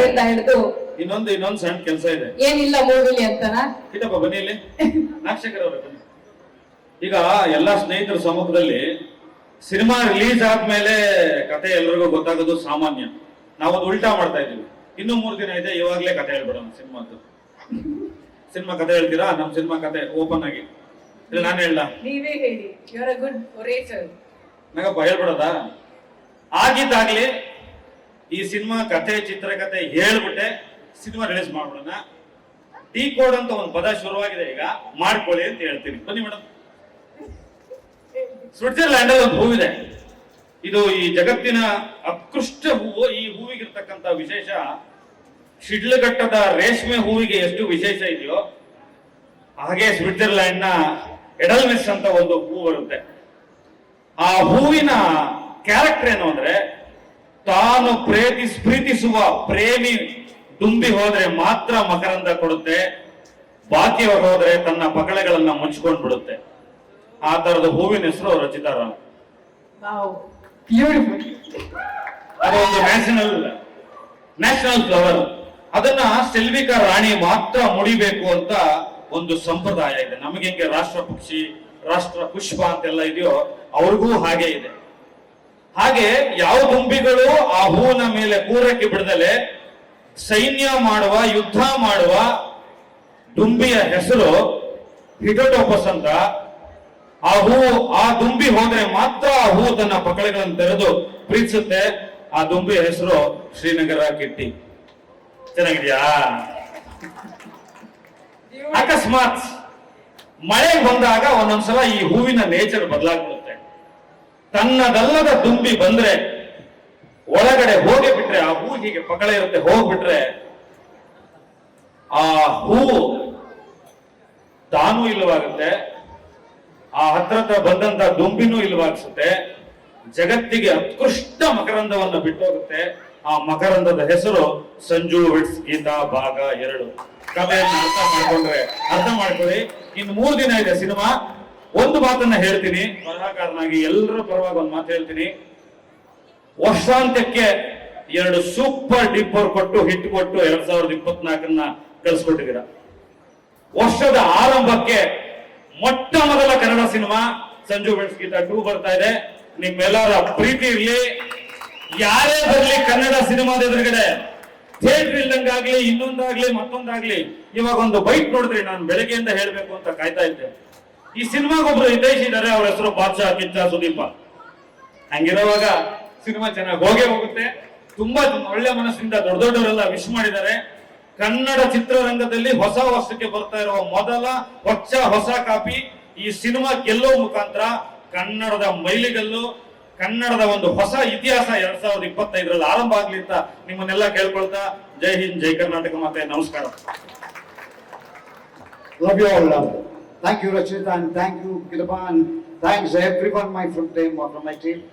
ಹಿಡಿದು ಇನ್ನೊಂದು ಇನ್ನೊಂದು ಸಣ್ಣ ಕೆಲಸ ಇದೆ. ಏನಿಲ್ಲ ಮೂವಿಲಿ ಅಂತನಾ? ಕಿಟ್ಟಪ್ಪ ಬನ್ನಿ ಇಲ್ಲಿ. ನಾಕ್ಷಕರ ಬನ್ನಿ. ಈಗ ಎಲ್ಲಾ ಸ್ನೇಹಿತರ ಸಮ್ಮುಖದಲ್ಲಿ ಸಿನಿಮಾ ರಿಲೀಸ್ ಆದ್ಮೇಲೆ ಕತೆ ಎಲ್ರಿಗೂ ಗೊತ್ತಾಗೋದು ಸಾಮಾನ್ಯ. ನಾವೊಂದು ಉಲ್ಟಾ ಮಾಡ್ತಾ ಇದೀವಿ ಇನ್ನು ಮೂರು ದಿನ ಇದೆ ಇವಾಗ್ಲೇ ಕತೆ ಹೇಳ್ಬಿಡೋಣ ಸಿನಿಮಾದ್ದು ಸಿನಿಮಾ ಕತೆ ಹೇಳ್ತೀರಾ? ನಮ್ ಸಿನಿಮಾ ಕತೆ ಓಪನ್ ಆಗಿ. ಇಲ್ಲ ನಾನು ಹೇಳ ನೀವೇ ಹೇಳಿ. You are a good orator Nagappa ಹೇಳ್ಬಿಡೋದಾ? ಆಗಿದ್ದಾಗ್ಲಿ ಈ ಸಿನಿಮಾ ಕತೆ ಚಿತ್ರಕತೆ ಹೇಳ್ಬಿಟ್ಟೆ, ಸಿನಿಮಾ ರಿಲೀಸ್ ಮಾಡ್ಬಿಡೋಣ. ಟೀ ಕೋಡ್ ಅಂತ ಒಂದು ಪದ ಶುರುವಾಗಿದೆ, ಈಗ ಮಾಡ್ಕೊಳ್ಳಿ ಅಂತ ಹೇಳ್ತೀನಿ. ಬನ್ನಿ ಮೇಡಮ್ ಸ್ವಿಟ್ಜರ್ಲ್ಯಾಂಡ್ ಅಲ್ಲಿ ಒಂದು ಹೂವಿದೆ. ಇದು ಈ ಜಗತ್ತಿನ ಅತ್ಕೃಷ್ಟ ಹೂವು. ಈ ಹೂವಿಗಿರ್ತಕ್ಕಂಥ ವಿಶೇಷ ಶಿಡ್ಲಘಟ್ಟದ ರೇಷ್ಮೆ ಹೂವಿಗೆ ಎಷ್ಟು ವಿಶೇಷ ಇದೆಯೋ, ಹಾಗೆ ಸ್ವಿಟ್ಜರ್ಲ್ಯಾಂಡ್ನ ಎಡಲ್ಮಿಸ್ ಅಂತ ಒಂದು ಹೂ ಬರುತ್ತೆ. ಆ ಹೂವಿನ ಕ್ಯಾರೆಕ್ಟರ್ ಏನು ಅಂದ್ರೆ ತಾನು ಪ್ರೇತಿ ಪ್ರೀತಿಸುವ ಪ್ರೇಮಿ ದುಂಬಿ ಹೋದ್ರೆ ಮಾತ್ರ ಮಕರಂದ ಕೊಡುತ್ತೆ ಬಾಕಿಯವರು ಹೋದ್ರೆ ತನ್ನ ಪಕಳೆಗಳನ್ನ ಮುಚ್ಕೊಂಡ್ ಬಿಡುತ್ತೆ. ಆ ತರದ ಹೂವಿನ ಹೆಸರು ರಚಿತಾ ಅದೊಂದು ನ್ಯಾಷನಲ್ ನ್ಯಾಷನಲ್ ಫ್ಲವರ್ ಅದನ್ನ ಸೆಲ್ವಿಕಾ ರಾಣಿ ಮಾತ್ರ ಮುಡಿಬೇಕು ಅಂತ ಒಂದು ಸಂಪ್ರದಾಯ ಇದೆ. ನಮಗೆ ಹೆಂಗೆ ರಾಷ್ಟ್ರ ಪಕ್ಷಿ ರಾಷ್ಟ್ರ ಪುಷ್ಪ ಅಂತೆಲ್ಲ ಇದೆಯೋ ಅವ್ರಿಗೂ ಹಾಗೆ ಇದೆ. ಹಾಗೆ ಯಾವ ದುಂಬಿಗಳು ಆ ಹೂವಿನ ಮೇಲೆ ಕೂರಕ್ಕೆ ಬಿಡದಲೆ ಸೈನ್ಯ ಮಾಡುವ ಯುದ್ಧ ಮಾಡುವ ದುಂಬಿಯ ಹೆಸರು ಹಿಟೋಟೋಪಸ್ ಅಂತ. ಆ ಹೂ ಆ ದುಂಬಿ ಹೋದ್ರೆ ಮಾತ್ರ ಆ ಹೂ ತನ್ನ ಪಕಳೆಗಳನ್ನು ತೆರೆದು ಪ್ರೀತಿಸುತ್ತೆ. ಆ ದುಂಬಿಯ ಹೆಸರು ಶ್ರೀನಗರ ಕಿಟ್ಟಿ. ಚೆನ್ನಾಗಿದ್ಯಾ? ಅಕಸ್ಮಾತ್ ಮಳೆ ಬಂದಾಗ ಒಂದೊಂದ್ಸಲ ಈ ಹೂವಿನ ನೇಚರ್ ಬದಲಾಗ್ಬಿಡುತ್ತೆ ತನ್ನದಲ್ಲದ ದುಂಬಿ ಬಂದ್ರೆ ಒಳಗಡೆ ಹೋಗಿ ಬಿಟ್ರೆ, ಆ ಹೂ ಹೀಗೆ ಪಕಳೆ ಇರುತ್ತೆ, ಹೋಗ್ಬಿಟ್ರೆ ಆ ಹೂ ತಾನೂ ಇಲ್ಲವಾಗುತ್ತೆ, ಆ ಹತ್ರ ಹತ್ರ ಬಂದಂತ ದುಂಬಿನೂ ಇಲ್ವಾಗ್ಸುತ್ತೆ ಜಗತ್ತಿಗೆ ಉತ್ಕೃಷ್ಟ ಮಕರಂದವನ್ನು ಬಿಟ್ಟೋಗುತ್ತೆ. ಆ ಮಕರಂದದ ಹೆಸರು ಸಂಜು ವಿಟ್ಸ್ ಗೀತಾ ಭಾಗ ಎರಡು. ಕಥೆಯನ್ನು ಅರ್ಥ ಮಾಡ್ಕೊಂಡ್ರೆ, ಅರ್ಥ ಮಾಡ್ಕೊಳ್ಳಿ. ಇನ್ನು ಮೂರು ದಿನ ಇದೆ ಸಿನಿಮಾ. ಒಂದು ಮಾತನ್ನ ಹೇಳ್ತೀನಿ. ಬರಹಕಾರನಾಗಿ ಎಲ್ಲರ ಪರವಾಗಿ ಒಂದು ಮಾತು ಹೇಳ್ತೀನಿ. ವರ್ಷಾಂತ್ಯಕ್ಕೆ ಎರಡು ಸೂಪರ್ ಡಿಪ್ಪರ್ ಕೊಟ್ಟು ಹಿಟ್ ಕೊಟ್ಟು ಎರಡ್ ಸಾವಿರದ ಇಪ್ಪತ್ನಾಲ್ಕನ್ನ ಕಳಿಸ್ಕೊಟ್ಟಿದ್ದೀರಾ. ವರ್ಷದ ಆರಂಭಕ್ಕೆ ಮೊಟ್ಟ ಮೊದಲ ಕನ್ನಡ ಸಿನಿಮಾ ಸಂಜು ಗೀತಾ ಟೂ ಬರ್ತಾ ಇದೆ. ನಿಮ್ಮೆಲ್ಲರ ಪ್ರೀತಿ ಇರಲಿ. ಯಾರೇ ಬರಲಿ ಕನ್ನಡ ಸಿನಿಮಾದ ಎದುರುಗಡೆ. ಥಿಯೇಟರ್ ಇಲ್ದಂಗಾಗ್ಲಿ, ಇನ್ನೊಂದಾಗ್ಲಿ, ಮತ್ತೊಂದಾಗ್ಲಿ. ಇವಾಗ ಒಂದು ಬೈಕ್ ನೋಡಿದ್ರಿ ನಾನು ಬೆಳಗ್ಗೆಯಿಂದ ಹೇಳ್ಬೇಕು ಅಂತ ಕಾಯ್ತಾ ಇದ್ದೆ. ಈ ಸಿನಿಮಾಗೊಬ್ರು ಹಿತೈಸಿದ್ದಾರೆ ಅವ್ರ ಹೆಸರು ಬಾದ್ಶಾ ಕಿಚ್ಚ ಸುದೀಪ. ಹಂಗಿರುವಾಗ ಸಿನಿಮಾ ಚೆನ್ನಾಗಿ ಹೋಗೇ ಹೋಗುತ್ತೆ. ತುಂಬಾ ಒಳ್ಳೆ ಮನಸ್ಸಿಂದ ದೊಡ್ಡ ದೊಡ್ಡವರೆಲ್ಲ ವಿಶ್ ಮಾಡಿದ್ದಾರೆ. ಕನ್ನಡ ಚಿತ್ರರಂಗದಲ್ಲಿ ಹೊಸ ವರ್ಷಕ್ಕೆ ಬರ್ತಾ ಇರುವ ಮೊದಲ ಹೊಚ್ಚ ಹೊಸ ಕಾಪಿ ಈ ಸಿನಿಮಾ ಗೆಲ್ಲೋ ಮುಖಾಂತರ ಕನ್ನಡದ ಮೈಲಿಗಲ್ಲು, ಕನ್ನಡದ ಒಂದು ಹೊಸ ಇತಿಹಾಸ ಎರಡ್ ಸಾವಿರದ ಇಪ್ಪತ್ತೈದರಲ್ಲಿ ಆರಂಭ ಆಗ್ಲಿ ಅಂತ ನಿಮ್ಮನ್ನೆಲ್ಲ ಕೇಳ್ಕೊಳ್ತಾ ಜೈ ಹಿಂದ್, ಜೈ ಕರ್ನಾಟಕ ಮತ್ತೆ ನಮಸ್ಕಾರ. Thank you, Rachita, and thank you, Kilapan. Thanks everyone, my from from my team.